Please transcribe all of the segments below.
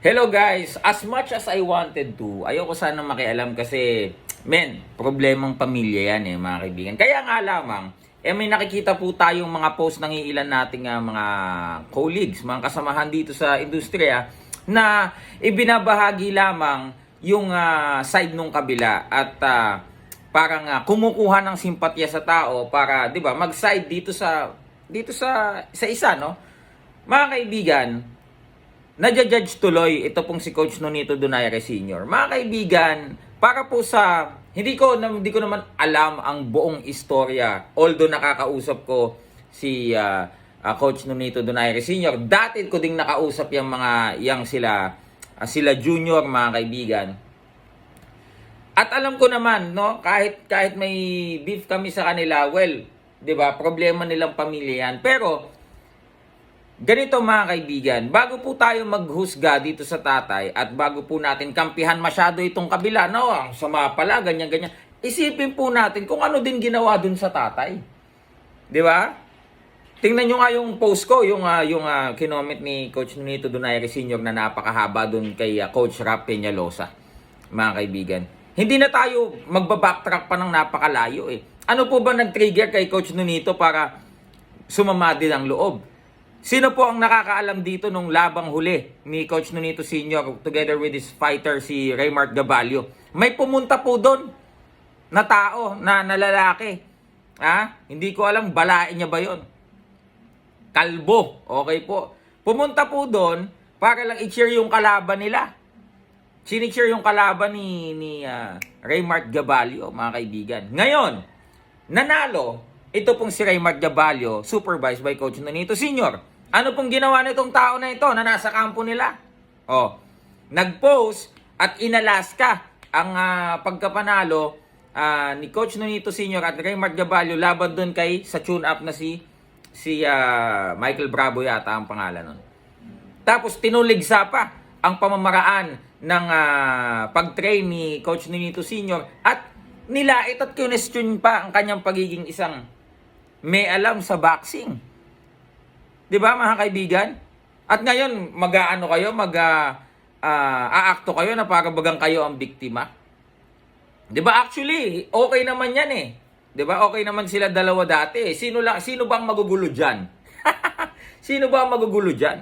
Hello guys, as much as I wanted to, ayoko sana makialam kasi, men, problemang pamilya yan eh mga kaibigan. Kaya nga lamang, eh may nakikita po tayong mga post ng ilan nating ah, mga colleagues, mga kasamahan dito sa industriya, na ibinabahagi lamang yung ah, side nung kabila at ah, parang ah, kumukuha ng simpatya sa tao para, 'di ba, mag-side dito sa dito sa sa isa, no? Mga kaibigan, Nadja-judge tuloy ito pong si Coach Nonito Donaire Sr. Mga kaibigan, para po sa hindi ko hindi ko naman alam ang buong istorya. Although nakakausap ko si ah, ah, Coach Nonito Donaire Sr. Dati ko ding nakausap yung mga yang sila ah, sila junior mga kaibigan. At alam ko naman, no, kahit kahit may beef kami sa kanila, well, 'di ba? Problema nilang pamilya yan. Pero Ganito mga kaibigan, bago po tayo maghusga dito sa tatay at bago po natin kampihan masyado itong kabila, no, ang sama pala, ganyan-ganyan, isipin po natin kung ano din ginawa dun sa tatay. Di ba? Tingnan nyo nga yung post ko, yung, ah, yung ah, kinoment ni Coach Nunito Donaire Sr. na napakahaba dun kay ah, Coach Rap Peñalosa, mga kaibigan. Hindi na tayo magbabacktrack pa ng napakalayo eh. Ano po ba nag-trigger kay Coach Nunito para sumama din ang loob? Sino po ang nakakaalam dito nung labang huli ni Coach Nunito Sr. together with his fighter si Raymart Gabalio? May pumunta po doon na tao, na, na lalaki. Ha? Hindi ko alam, balain niya ba yon? Kalbo. Okay po. Pumunta po doon para lang i-cheer yung kalaban nila. Sini-cheer yung kalaban ni, ni ah, Raymart Gabalio, mga kaibigan. Ngayon, nanalo, ito pong si Raymart Gabalio, supervised by Coach Nonito Sr. Ano pong ginawa nitong tao na ito na nasa kampo nila? Oh, nag-post at inalaska ang ah, pagkapanalo ah, ni Coach Nonito Sr. at Raymart Gabalio laban doon kay sa tune-up na si si ah, Michael Bravo yata ang pangalan nun. Tapos tinuligsa pa ang pamamaraan ng ah, pag-train ni Coach Nunito Sr. at nilait at question pa ang kanyang pagiging isang may alam sa boxing. 'Di ba mga kaibigan? At ngayon, mag-aano kayo, mag ah, aakto kayo na para bagang kayo ang biktima. 'Di ba actually, okay naman 'yan eh. 'Di ba? Okay naman sila dalawa dati. Sino lang sino bang magugulo diyan? sino ba ang magugulo diyan?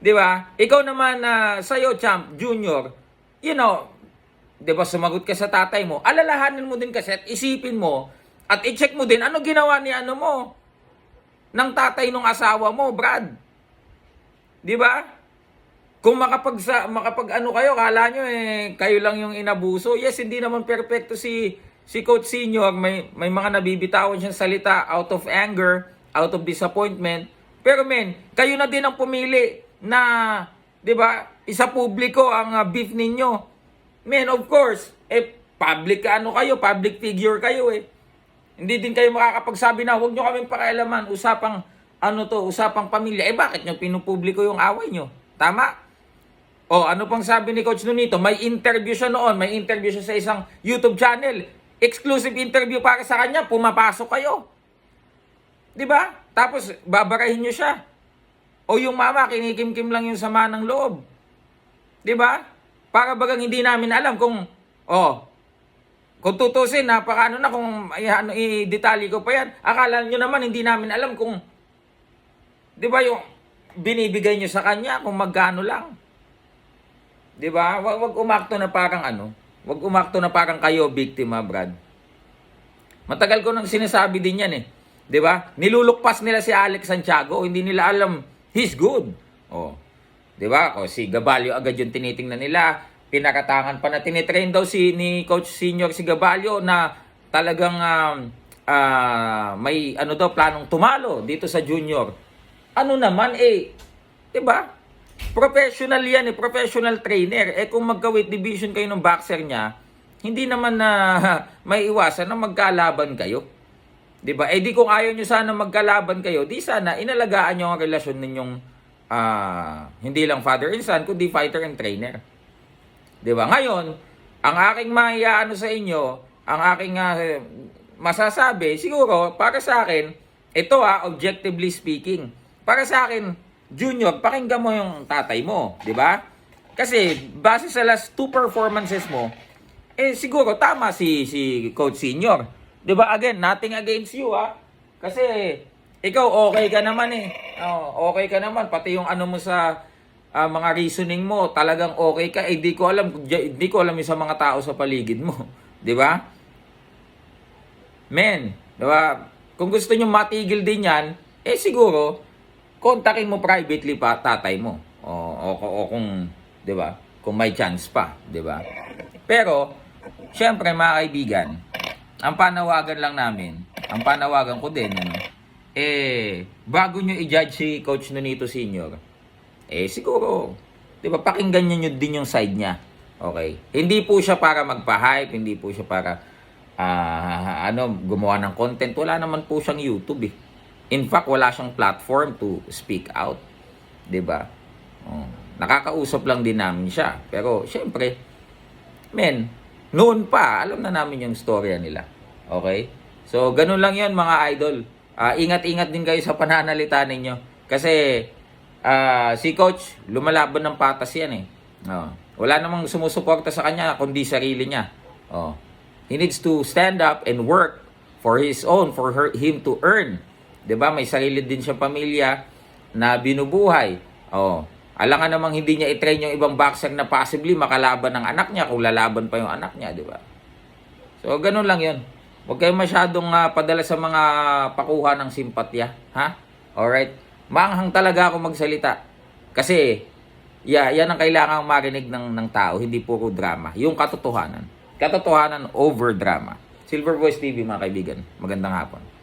'Di ba? Ikaw naman na sa'yo, champ, junior, you know, 'di ba sumagot ka sa tatay mo. Alalahanin mo din kasi at isipin mo at i-check mo din ano ginawa ni ano mo ng tatay ng asawa mo, Brad. 'Di ba? Kung makapag sa, makapag ano kayo, kala nyo eh kayo lang yung inabuso. Yes, hindi naman perpekto si si Coach Senior. May may mga nabibitawan siyang salita out of anger, out of disappointment. Pero men, kayo na din ang pumili na, 'di ba? Isa publiko ang ah, beef ninyo. Men, of course, eh public ano kayo, public figure kayo eh. Hindi din kayo makakapagsabi na huwag nyo kaming pakialaman, usapang ano to, usapang pamilya. Eh bakit nyo pinupubliko yung away nyo? Tama? O ano pang sabi ni Coach Nunito? May interview siya noon, may interview siya sa isang YouTube channel. Exclusive interview para sa kanya, pumapasok kayo. 'Di ba? Tapos babarahin nyo siya. O yung mama, kinikimkim lang yung sama ng loob. 'Di ba? Para bagang hindi namin alam kung oh, kung tutusin, napaka na kung ano, i-detalye ko pa yan. Akala nyo naman hindi namin alam kung 'di ba yung binibigay nyo sa kanya kung magkano lang. 'Di ba? Wag, wag umakto na parang ano, wag umakto na parang kayo biktima, Brad. Matagal ko nang sinasabi din yan eh. 'Di ba? Nilulukpas nila si Alex Santiago, hindi nila alam he's good. Oh. 'Di ba? O si Gabalio agad yung tinitingnan nila. Pinakatangan pa na tinitrain daw si ni Coach Senior si Gabalio na talagang um, ah, may ano daw planong tumalo dito sa junior. Ano naman eh, 'di ba? Professional yan eh, professional trainer. Eh kung magka-weight division kayo ng boxer niya, hindi naman na may iwasan na magkalaban kayo. 'Di ba? Eh di kung ayaw niyo sana magkalaban kayo, di sana inalagaan niyo ang relasyon ninyong ah, hindi lang father and son, kundi fighter and trainer. 'Di ba? Ngayon, ang aking maiaano sa inyo, ang aking ah, masasabi, siguro para sa akin, ito ah, objectively speaking, para sa akin, Junior, pakinggan mo yung tatay mo, di ba? Kasi base sa last two performances mo, eh siguro tama si si Coach Senior. 'Di ba? Again, nothing against you ah. Kasi ikaw okay ka naman eh. Oh, okay ka naman pati yung ano mo sa ah, mga reasoning mo, talagang okay ka. Eh di ko alam di ko alam yung sa mga tao sa paligid mo, 'di ba? Men, 'di ba? Kung gusto niyo matigil din 'yan, eh siguro kontakin mo privately pa tatay mo. O, o, o kung, 'di ba? Kung may chance pa, 'di ba? Pero syempre mga kaibigan, ang panawagan lang namin, ang panawagan ko din ano, eh bago nyo i-judge si Coach Nonito Senior, eh siguro, 'di ba, pakinggan niyo din yung side niya. Okay? Hindi po siya para magpa-hype, hindi po siya para ah, ano, gumawa ng content. Wala naman po siyang YouTube eh. In fact, wala siyang platform to speak out. 'Di ba? Oh, nakakausap lang din namin siya. Pero syempre, men, noon pa, alam na namin yung storya nila. Okay? So, ganun lang yon mga idol. Ah, ingat-ingat din kayo sa pananalita ninyo. Kasi, ah, si coach, lumalaban ng patas yan eh. Oh. Wala namang sumusuporta sa kanya, kundi sarili niya. Oh. He needs to stand up and work for his own, for her, him to earn. 'Di ba? May sarili din siyang pamilya na binubuhay. Oh. Alangan namang hindi niya i-train yung ibang boxer na possibly makalaban ng anak niya kung lalaban pa yung anak niya, 'di ba? So, ganun lang 'yun. Huwag kayo masyadong ah, padala sa mga pakuha ng simpatya, ha? Alright? Maanghang talaga ako magsalita. Kasi, yeah, yan ang kailangang marinig ng, ng tao, hindi puro drama. Yung katotohanan. Katotohanan over drama. Silver Voice TV, mga kaibigan. Magandang hapon.